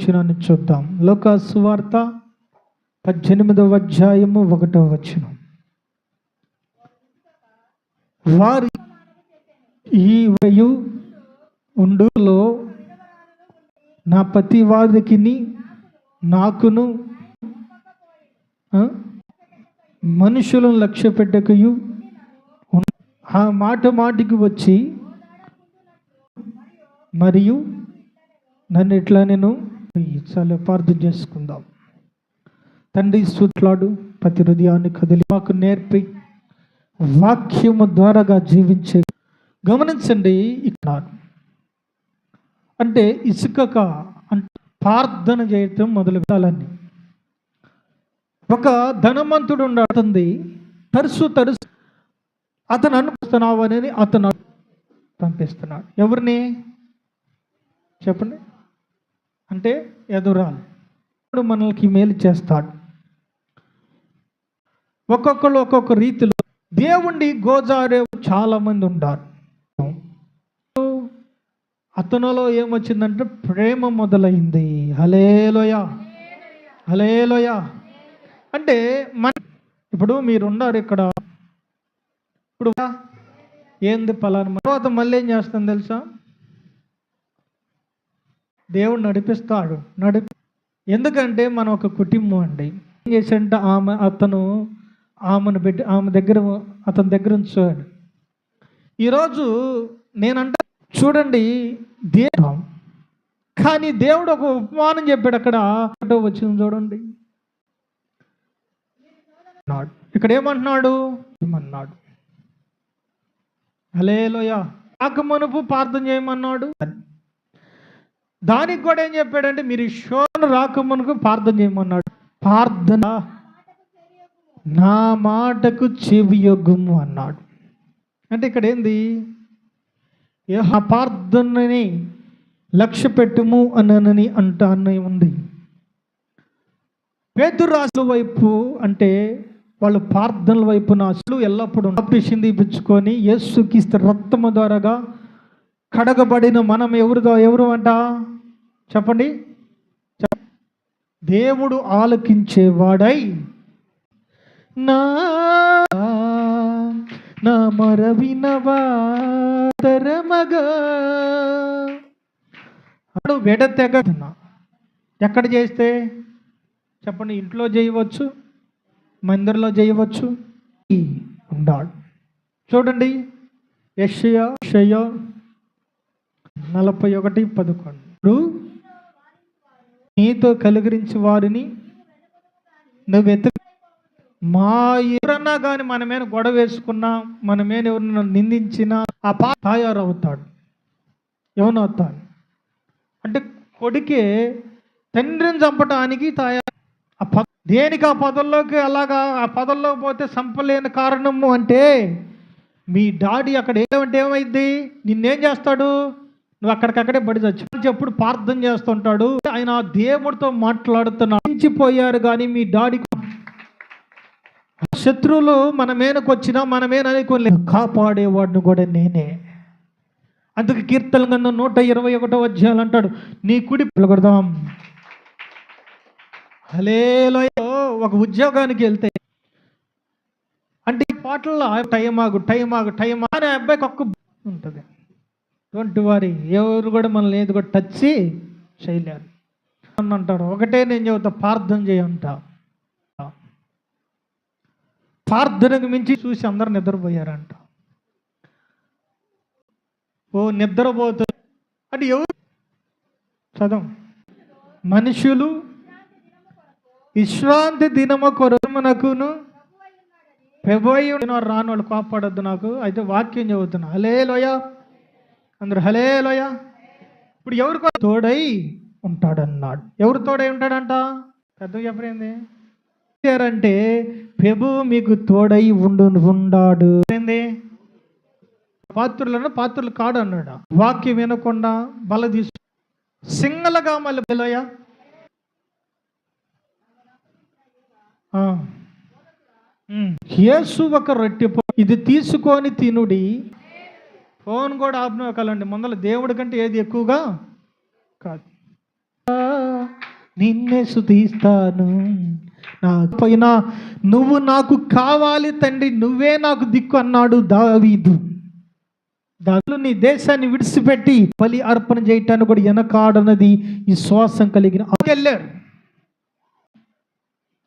వచనాన్ని చూద్దాం. లోక సువార్త పద్దెనిమిదవ అధ్యాయము ఒకటవ వచనం. వారి ఈ వయు ఉండులో నా పతి వారికిని నాకును మనుషులను లక్ష్య పెట్టకయు ఆ మాట మాటికి వచ్చి మరియు నన్ను ఇట్లా నేను చాలా ప్రార్థన చేసుకుందాం. తండ్రి సుట్లాడు ప్రతి హృదయాన్ని కదిలి మాకు నేర్పి వాక్యము ద్వారాగా జీవించే గమనించండి ఇక్కడ. అంటే ఇసుకక అంటే ప్రార్థన చేయటం మొదలు పెట్టాలని. ఒక ధనవంతుడు ఉండతుంది తరుసు తరుసు అతను అనుకున్నావు అని అతను పంపిస్తున్నాడు. ఎవరిని? చెప్పండి. అంటే ఎదురాలి ఇప్పుడు మనల్కి మేలు చేస్తాడు. ఒక్కొక్కరు ఒక్కొక్క రీతిలో దేవుణ్ణి గోజారే చాలా మంది ఉంటారు అతనిలో ఏమొచ్చిందంటే ప్రేమ మొదలైంది. హలేలోయ హలేలోయ అంటే మన ఇప్పుడు మీరు ఉన్నారు ఇక్కడ. ఇప్పుడు ఏంది పలానా? తర్వాత మళ్ళీ ఏం చేస్తాను తెలుసా? దేవుడు నడిపిస్తాడు. నడిపి ఎందుకంటే మనం ఒక కుటుంబం అండి. ఏం చేశాడంటే ఆమె అతను ఆమెను పెట్టి ఆమె దగ్గర అతని దగ్గర ఉంచాడు. ఈరోజు నేనంట చూడండి దేవం కానీ దేవుడు ఒక ఉపమానం చెప్పాడు అక్కడ. వచ్చింది చూడండి. ఇక్కడ ఏమంటున్నాడు? ఏమన్నాడు? హలేలోయ ఆకమనుపు ప్రార్థన చేయమన్నాడు? దానికి కూడా ఏం చెప్పాడంటే మీరు షోను రాకమునకు ప్రార్థన చేయమన్నాడు. ప్రార్థన? నా మాటకు చెవియొగ్గుము అన్నాడు. అంటే ఇక్కడ ఏంది? ఆ ప్రార్థనని లక్ష్య పెట్టుము అనని అంట అన్న ఉంది. పేతురు వైపు అంటే వాళ్ళు ప్రార్థనల వైపు నాసులు ఎల్లప్పుడూ సింది ఇప్పించుకొని యేసుకి రక్తము ద్వారాగా కడగబడిన మనం ఎవరిదో ఎవరు అంట? చెప్పండి. దేవుడు ఆలకించేవాడై నా నా మరవినవా తరమగా అడు ఎక్కడ చేస్తే? చెప్పండి. ఇంట్లో చేయవచ్చు మందిర్లో చేయవచ్చు. ఉండాడు చూడండి. యషయ యెషయ నలభై ఒకటి పదకొండు. నీతో కలిగిరించి వారిని నువ్వు ఎత్తు మా ఎవరన్నా కానీ మన మీద గొడవ వేసుకున్నా మన మీద ఎవరన్నా నిందించినా ఆ పా తయారవుతాడు. అవుతాడు అంటే కొడుకే తండ్రిని చంపటానికి తయారు ఆ ప దేనికి ఆ పదల్లోకి అలాగా ఆ పదల్లోకి పోతే చంపలేని కారణము అంటే మీ డాడీ అక్కడ ఏమంటే ఏమైంది నిన్నేం చేస్తాడు? నువ్వు అక్కడికక్కడే బడి చచ్చి ఎప్పుడు ప్రార్థన చేస్తుంటాడు. ఆయన దేవుడితో మాట్లాడుతున్నాడు. మించిపోయారు కానీ మీ డాడీకి శత్రువులు మన మీదకి వచ్చినా మన మీద కాపాడేవాడిని కూడా నేనే. అందుకు కీర్తన గంధం నూట ఇరవై ఒకటో అధ్యాయులు అంటాడు నీ కుడి పిలగొడదాం హలేలో ఒక ఉద్యోగానికి వెళ్తే అంటే ఈ పాటల్లో టైం ఆగు టైం ఆగు టైం ఆగు అనే అబ్బాయికి ఒక్క ఉంటుంది. డోంట్ వారి ఎవరు కూడా మనల్ని ఏది కూడా టచ్ చేయలేరు. అని అంటారు ఒకటే నేను చెబుతా ప్రార్థన చేయంట ప్రార్థనకు మించి చూసి అందరు నిద్రపోయారంట. ఓ నిద్రపోతుంది అంటే ఎవరు? చదవం. మనుషులు విశ్రాంతి దినము కొరమునకును పెబోయి రాను వాళ్ళు కాపాడొద్దు నాకు. అయితే వాక్యం చదువుతున్నా అలే లోయ అందరు హలే లోయ ఇప్పుడు ఎవరికో తోడై ఉంటాడన్నాడు. ఎవరు తోడై ఉంటాడంట? పెద్ద చెప్పరేంది? అంటే ప్రభు మీకు తోడై ఉండు ఉండాడు. ఏంది? పాత్రులను పాత్రలు కాడు అన్నాడు? వాక్యం వినకుండా బల తీసు సింగలగా మళ్ళీ బెలోయ యేసు ఒక రొట్టె ఇది తీసుకొని తినుడి ఫోన్ కూడా ఆపనవకాలండి ముందర దేవుడి కంటే ఏది ఎక్కువగా? కాదు. నిన్నే శుతిస్తాను నా పైన నువ్వు నాకు కావాలి తండ్రి నువ్వే నాకు దిక్కు అన్నాడు దావీదు. దానిలో నీ దేశాన్ని విడిచిపెట్టి బలి అర్పణ చేయటానికి కూడా వెనకాడనది ఈ శ్వాసం కలిగిన వెళ్ళారు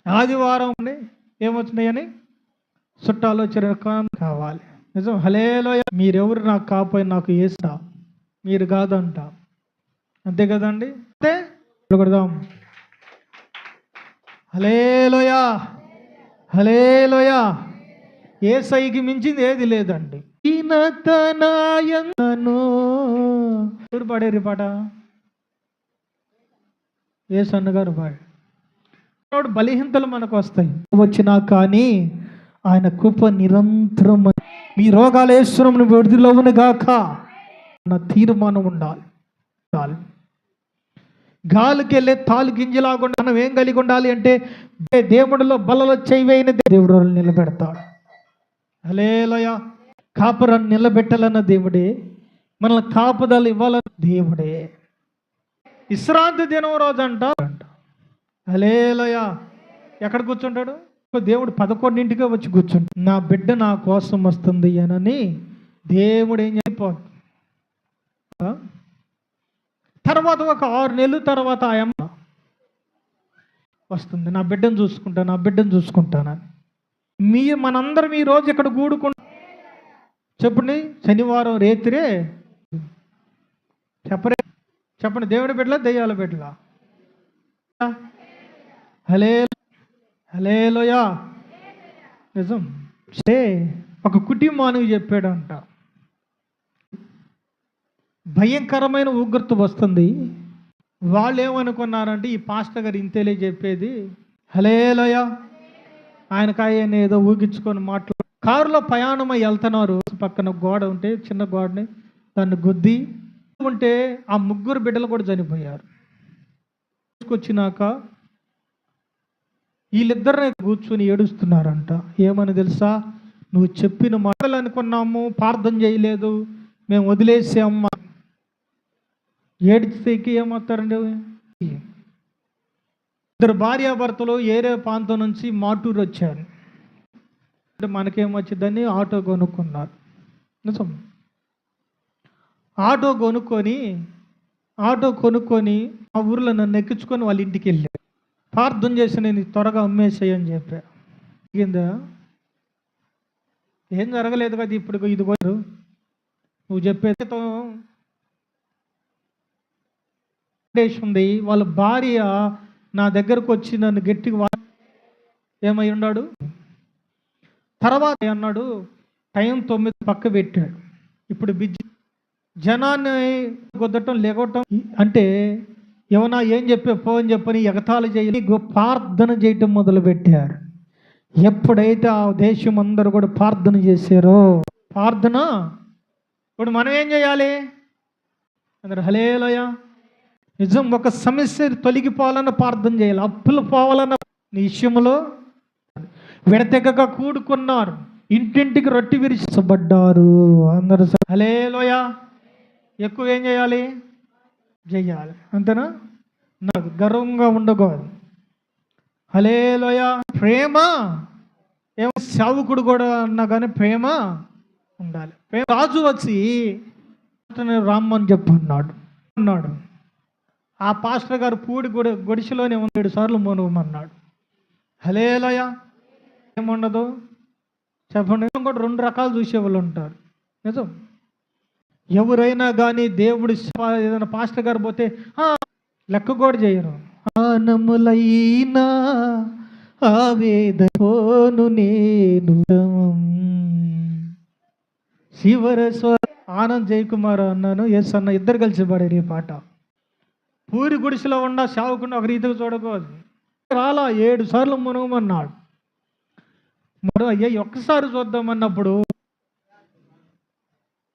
ఆదివారం ఏమొచ్చినాయని? చుట్టాలు వచ్చిన కావాలి. నిజం. హలేలోయ మీరెవరు నాకు కాపోయి నాకు ఏసా మీరు కాదంట. అంతే కదండి? అంతే? కొడదాం హలేలోయ హలేలోయ ఏ సైకి మించింది ఏది లేదండి. ఈనతనాయను ఎవరు పాడేరు పాట? ఏ సన్నగారు పాడు బలిహీనతలు మనకు వస్తాయి. వచ్చినా కానీ ఆయన కృప నిరంతరం మీ రోగాలు వేస్తున్నాం విడుదలవును గాక నా తీర్మానం ఉండాలి. ఉండాలి గాలికి వెళ్ళే తాలు గింజలాగా మనం ఏం కలిగి ఉండాలి అంటే దేవుడిలో బలలో చేయవైన దేవుడు నిలబెడతాడు. అలేలయ కాపురాన్ని నిలబెట్టాలన్న దేవుడే. మనల్ని కాపుదలు ఇవ్వాలన్న దేవుడే. విశ్రాంతి దినం రోజు అంట అలేలయ ఎక్కడ కూర్చుంటాడు? దేవుడు పదకొండింటిగా వచ్చి కూర్చుంటు నా బిడ్డ నా కోసం వస్తుంది అనని దేవుడు ఏం చెప్పాడు? తర్వాత ఒక ఆరు నెలల తర్వాత ఆ అమ్మ వస్తుంది. నా బిడ్డను చూసుకుంటా నా బిడ్డను చూసుకుంటానని మీ మనందరం ఈ రోజు ఇక్కడ కూడుకుంటా చెప్పండి శనివారం రేతిరే చెప్పరే. చెప్పండి దేవుడి బిడ్డలా దెయ్యాల బిడ్డలా? హలే హలేలోయా నిజం. సే ఒక కుటుంబానికి చెప్పాడంట. భయంకరమైన ఉగ్రత వస్తుంది. వాళ్ళు ఏమనుకున్నారంటే ఈ పాస్టర్ గారు ఇంతేలే చెప్పేది హలేలోయ ఆయనకు ఆయన ఏదో ఊగించుకొని మాట్లా కారులో ప్రయాణమై వెళ్తున్నారు. పక్కన గోడ ఉంటే చిన్న గోడని దాన్ని గుద్ది ఉంటే ఆ ముగ్గురు బిడ్డలు కూడా చనిపోయారు. తీసుకొచ్చినాక వీళ్ళిద్దరిని కూర్చొని ఏడుస్తున్నారంట. ఏమని తెలుసా? నువ్వు చెప్పిన మాటలు అనుకున్నాము ప్రార్థన చేయలేదు మేము వదిలేసాము ఏడిస్తేకి ఏమవుతారండి? ఇద్దరు భార్యాభర్తలు ఏరే ప్రాంతం నుంచి మాటూరు వచ్చారు. అంటే మనకేమొచ్చిందని ఆటో కొనుక్కున్నారు. నిజం. ఆటో కొనుక్కొని ఆటో కొనుక్కొని ఆ ఊర్లో నన్ను ఎక్కించుకొని వాళ్ళ ఇంటికి వెళ్ళారు. ప్రార్థన చేసి నేను త్వరగా అమ్మేసేయని అని చెప్పా. జరిగిందా ఏం జరగలేదు కదా ఇప్పుడు ఇది కూడా? నువ్వు చెప్పేది ఉంది. వాళ్ళ భార్య నా దగ్గరకు వచ్చి నన్ను గట్టిగా ఏమై ఉన్నాడు? తర్వాత అన్నాడు టైం తొమ్మిది పక్క పెట్టాడు. ఇప్పుడు బిజ్ జనాన్ని కొద్దటం లేగటం అంటే ఏమన్నా ఏం చెప్పే పో అని చెప్పని ఎగతాళి చేయాలి ప్రార్థన చేయటం మొదలుపెట్టారు. ఎప్పుడైతే ఆ దేశం అందరూ కూడా ప్రార్థన చేశారో ప్రార్థన? ఇప్పుడు మనం ఏం చేయాలి? అందరు హలేలోయ నిజం ఒక సమస్య తొలగిపోవాలన్న ప్రార్థన చేయాలి. అప్పులు పోవాలన్న నీ విషయంలో విడతెగక కూడుకున్నారు. ఇంటింటికి రొట్టి విరిచబడ్డారు అందరూ హలేలోయ ఎక్కువ ఏం చేయాలి? చేయాలి అంతేనా? నాకు గర్వంగా ఉండకూడదు. హలేలోయ ప్రేమ? ఏమో సావుకుడు కూడా అన్నా కానీ ప్రేమ ఉండాలి. ప్రేమ రాజు వచ్చి రామ్మని చెప్పు అన్నాడు. అన్నాడు ఆ పాస్టర్ గారు పూడి గుడి గుడిసెలోనే ఉంది. ఏడు సార్లు మునుగమన్నాడు. హలేలయ ఏముండదు? చెప్పండి. కూడా రెండు రకాలు చూసేవాళ్ళు ఉంటారు. నిజం? ఎవరైనా కానీ దేవుడు ఏదైనా పాస్టర్ గారు పోతే "ఆ, లెక్క కూడా చేయరు. ఆనములైనా ఆవేదను నేను. శివర స్వ ఆనంద్ జయకుమార్ అన్నాను. ఎస్ అన్న ఇద్దరు కలిసి పాడారు ఈ పాట. పూరి గుడిసెలో ఉన్న సావుకుండా ఒక రీతిగా చూడకూడదు. రాలా ఏడు సార్లు మునగమన్నాడు. మరో అయ్యా ఒక్కసారి చూద్దామన్నప్పుడు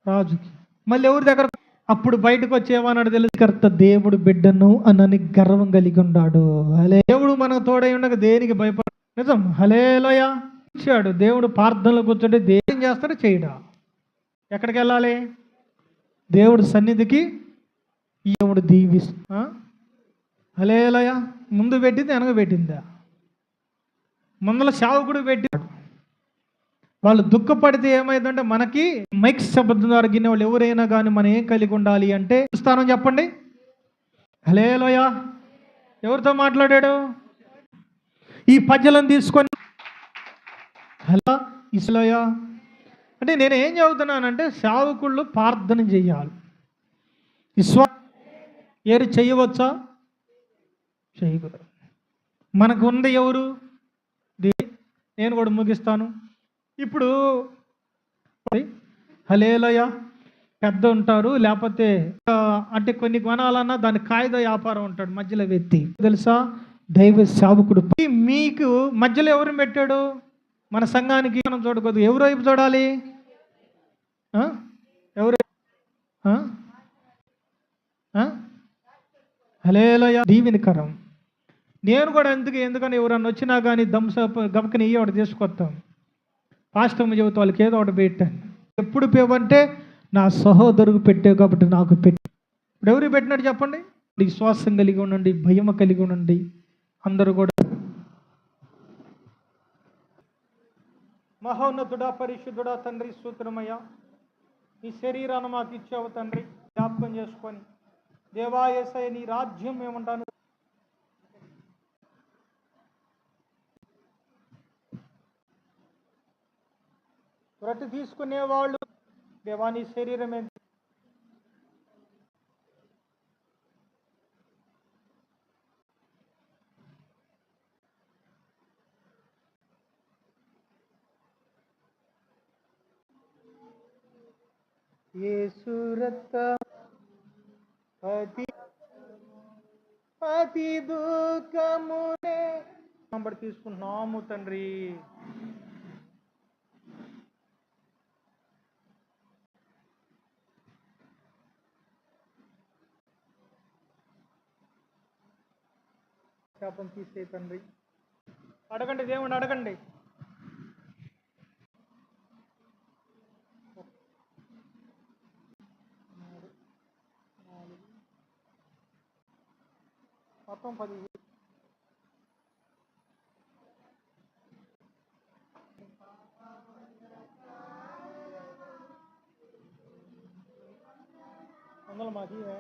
రాజుకి మళ్ళీ ఎవరి దగ్గర? అప్పుడు బయటకు వచ్చేమన్నాడు తెలుసు కర్త దేవుడు బిడ్డను అనని గర్వం కలిగి ఉన్నాడు హలే దేవుడు మనకు తోడై ఉండక దేనికి భయపడ నిజం. హలేలోయ. ఇచ్చాడు. దేవుడు ప్రార్థనలో కూర్చుంటే దేం చేస్తాడు? చేయడా? ఎక్కడికి వెళ్ళాలి? దేవుడు సన్నిధికి దేవుడు దీవిస్తా హలేలోయ. ముందు పెట్టింది వెనక పెట్టిందా? ముందల సేవకుడు పెట్టాడు వాళ్ళు దుఃఖపడితే ఏమైందంటే మనకి మైక్ శబ్దం ద్వారా గిన్నె వాళ్ళు ఎవరైనా కానీ మనం ఏం కలిగి ఉండాలి అంటే స్థానం చెప్పండి. హలేలోయ ఎవరితో మాట్లాడాడు? ఈ పద్యలను తీసుకొని హలో ఇస్లోయ అంటే నేను ఏం చదువుతున్నానంటే సేవకుళ్ళు ప్రార్థన చేయాలి. విశ్వా ఏరు చేయవచ్చా? చేయకూడదు. మనకు ఉంది ఎవరు? దే- నేను కూడా ముగిస్తాను. ఇప్పుడు హలేలయ పెద్ద ఉంటారు లేకపోతే అంటే కొన్ని కొనాలన్నా దాని కాగిత వ్యాపారం ఉంటాడు మధ్యలో వ్యక్తి. తెలుసా? దైవ సేవకుడు. మీకు మధ్యలో ఎవరు పెట్టాడు? మన సంఘానికి మనం చూడకూడదు. ఎవరు వైపు చూడాలి? ఎవరు హలేలయ దీవెనకరం. నేను కూడా ఎందుకు ఎందుకని ఎవరన్నా వచ్చినా కానీ దంస గమకని ఇయ్యి ఒకటి తీసుకొస్తాం. పాస్టమ్ చెబుతా వాళ్ళకి ఏదో ఒకటి పెట్టాను ఎప్పుడు పేవంటే నా సహోదరుకు పెట్టావు కాబట్టి నాకు పెట్టి. ఇప్పుడు ఎవరు పెట్టినట్టు చెప్పండి? విశ్వాసం కలిగి ఉండండి భయం కలిగి ఉండండి. అందరూ కూడా మహోన్నతుడా పరిశుద్ధుడా తండ్రి సూత్రమయ్య నీ శరీరాన్ని మాకు ఇచ్చావు తండ్రి. జ్ఞాపకం చేసుకొని దేవా నీ రాజ్యం ఏమంటాను రొట్టె తీసుకునేవాళ్ళు. దేవాని శరీరం ఎంత పతి అతి అతి దుఃఖమునే నంబర్ తీసుకుంటున్నాము తండ్రి. శాపం తీసే తండ్రి అడగండి దేవుని అడగండి మొత్తం పది వందలు మాకు ఇవే.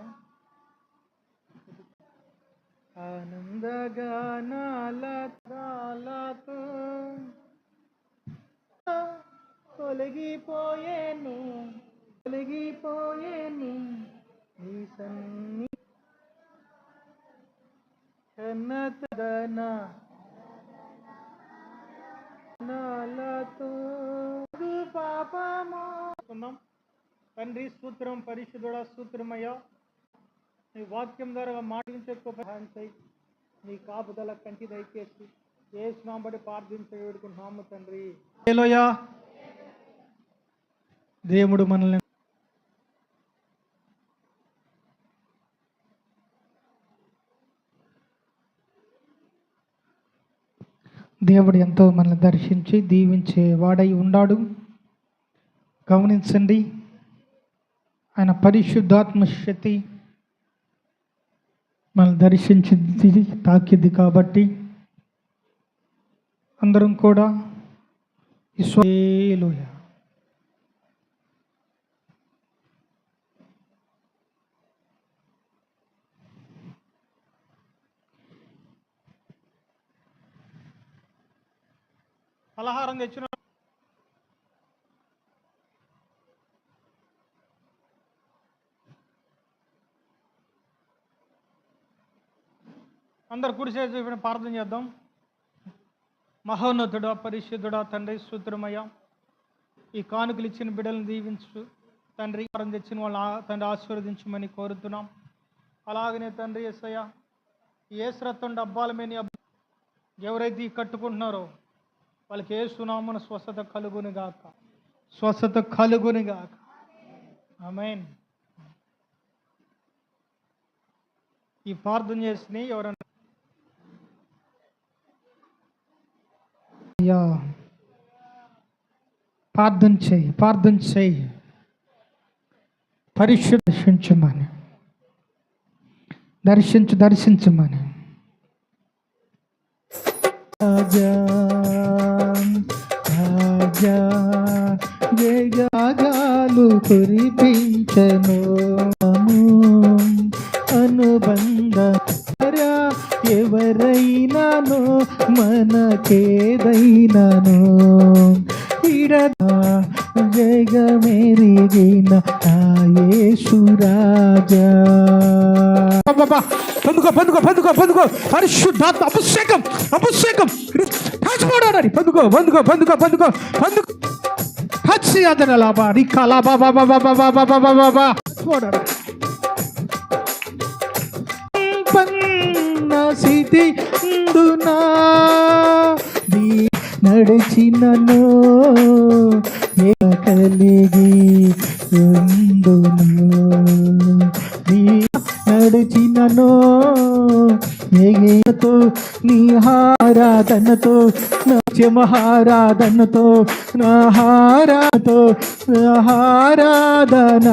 ఆనందగానాలతో తొలగిపోయేను తొలగిపోయేను నీ సన్ని ఘనతదన నాలతో. పాపమో? తండ్రి సూత్రం పరిశుద్ధుడ సూత్రమయ్య నీ వాక్యం ద్వారా మాటించే సహాయం చేయి. నీ కాపుదల కంటి దయచేసి ఏ స్వాంబడి ప్రార్థించే వేడుకుంటున్నాము తండ్రి. దేవుడు మనల్ని దేవుడు ఎంతో మనల్ని దర్శించి దీవించే వాడై ఉన్నాడు. గమనించండి ఆయన పరిశుద్ధాత్మ శక్తి మనం దర్శించింది తాకిద్ది కాబట్టి అందరం కూడా ఇస్రాయేలుయ పలహారం తెచ్చిన అందరు కుడిసేసి చూపిన ప్రార్థన చేద్దాం. మహోన్నతుడా పరిశుద్ధుడా తండ్రి సూత్రమయ్య ఈ కానుకలు ఇచ్చిన బిడ్డలను దీవించు. తండ్రి వారం తెచ్చిన వాళ్ళ తండ్రి ఆశీర్వదించమని కోరుతున్నాం. అలాగనే తండ్రి ఎస్సయ్య ఏ శ్రత్తం డబ్బాల మీద ఎవరైతే కట్టుకుంటున్నారో వాళ్ళకి ఏ సునామున స్వస్థత కలుగుని గాక. స్వస్థత కలుగుని గాక. అమైన్ ఈ ప్రార్థన చేసి ఎవరైనా అయ్యా. ప్రార్థన చేయి ప్రార్థన చేయి. పరిశుద్ధ దర్శించమని దర్శించు దర్శించమని. రాజా రాజా జగాలు కురిపించను. పొందుకో పరిశుద్ధాత్మ అభిషేకం అభిషేకం. టాచుకోడాలి పొందుకో పొందుకో పొందుకో పొందుకో పొందుకో హచ్చి అదన లాభా రికా లాభా బాబా బాబా బాబా బాబా బాబా పన్న స్థితి నడిచినను కలిగి ఉందును నడిచినను ఏగేతో నీ హారాధనతో నృత్యమహారాధనతో నాహారాతో నాహారాధన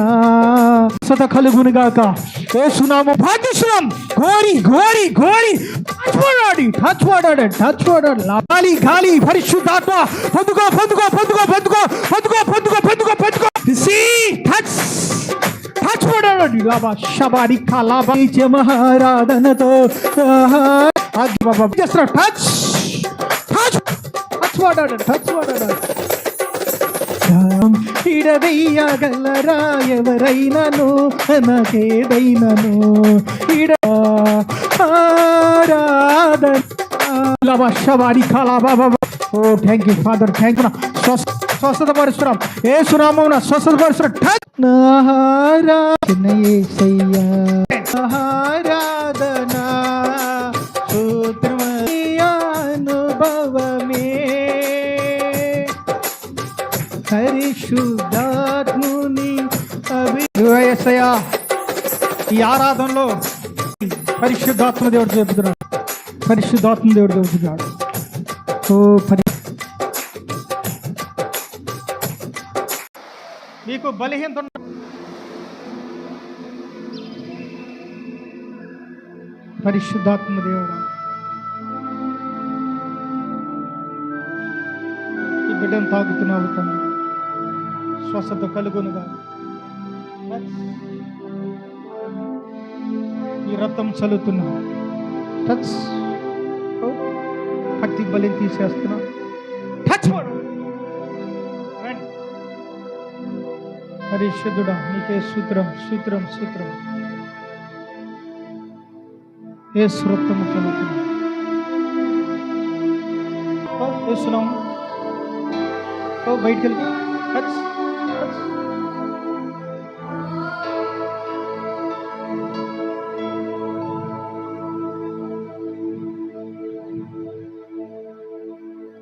సత కలుగునుగాక ఏసునాము భాగ్యశ్రం గోరి గోరి గోరి. టచ్ టచ్ వాడాడు టచ్ వాడాడు. గాలి గాలి పరిశుద్ధాత్మ. పొందుకో పొందుకో పొందుకో పొందుకో పొందుకో పొందుకో పొందుకో పొందుకో సి టచ్ చూడండి బాబా శబారి కళాబాయిచ మహారాధనతో అది బాబా చేస్తున్నాడు టచ్ టచ్ టచ్ వాడాడు టచ్ వాడాడు ఇడదయ్యగలరా ఎవరైనాను నాకేదైనాను ఇడ ఆరాధన. లవశవారి కళా బాబా ఓ thank you father thank you స్వస్థత పరుస్తున్నాం. ఏ సునామం స్వస్థత సూత్రమయానుభవమే పరిశుద్ధాత్ముని అభియసయా ఈ ఆరాధనలో పరిశుద్ధాత్మ దేవుడు చెబుతున్నాడు. పరిశుద్ధాత్మ దేవుడు చెబుతున్నాడు. ఓ పరి మీకు బలహీనత పరిశుద్ధాత్మ దేవుడు. ఈ బిడ్డను తాగుతున్నావు తండ్రి. స్వస్థత కలుగునుగా. ఈ రక్తం చల్లుతున్నా టచ్ భక్తి బలి తీసేస్తున్నా పరిశుద్ధుడా నీకే సూత్రం సూత్రం సూత్రం ఏ రక్తము చల్లుతున్నా ఓ, వేస్తున్నాము ఓ బయటికి వెళ్ళి touch touch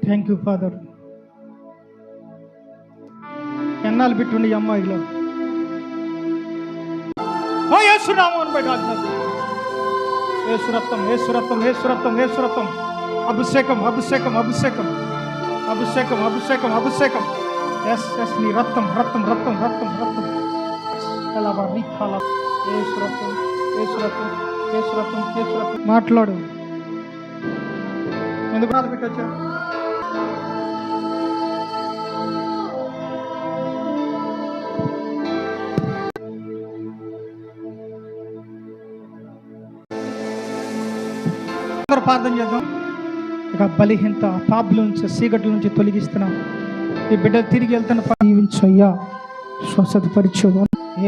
thank you father. ప్రాణాలు పెట్టుండి ఈ అమ్మాయిలో. అభిషేకం అభిషేకం అభిషేకం. అభిషేకం అభిషేకం అభిషేకం. ఎస్ ఎస్ నీ రక్తం రక్తం రక్తం రక్తం రక్తం. మాట్లాడు. ఎందుకు బాధ పెట్టచ్చా? ప్రార్థన చేద్దాం. ఇక బలిహీనత పాపుల నుంచి సీకట్ల నుంచి తొలగిస్తున్నాం ఈ బిడ్డ తిరిగి వెళ్తున్న దీవించు అయ్యా. స్వస్థత పరిచు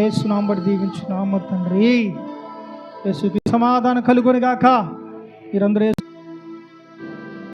ఏ సునాంబడి దీవించు నామ తండ్రి. సమాధానం కలుగుని మీరందరూ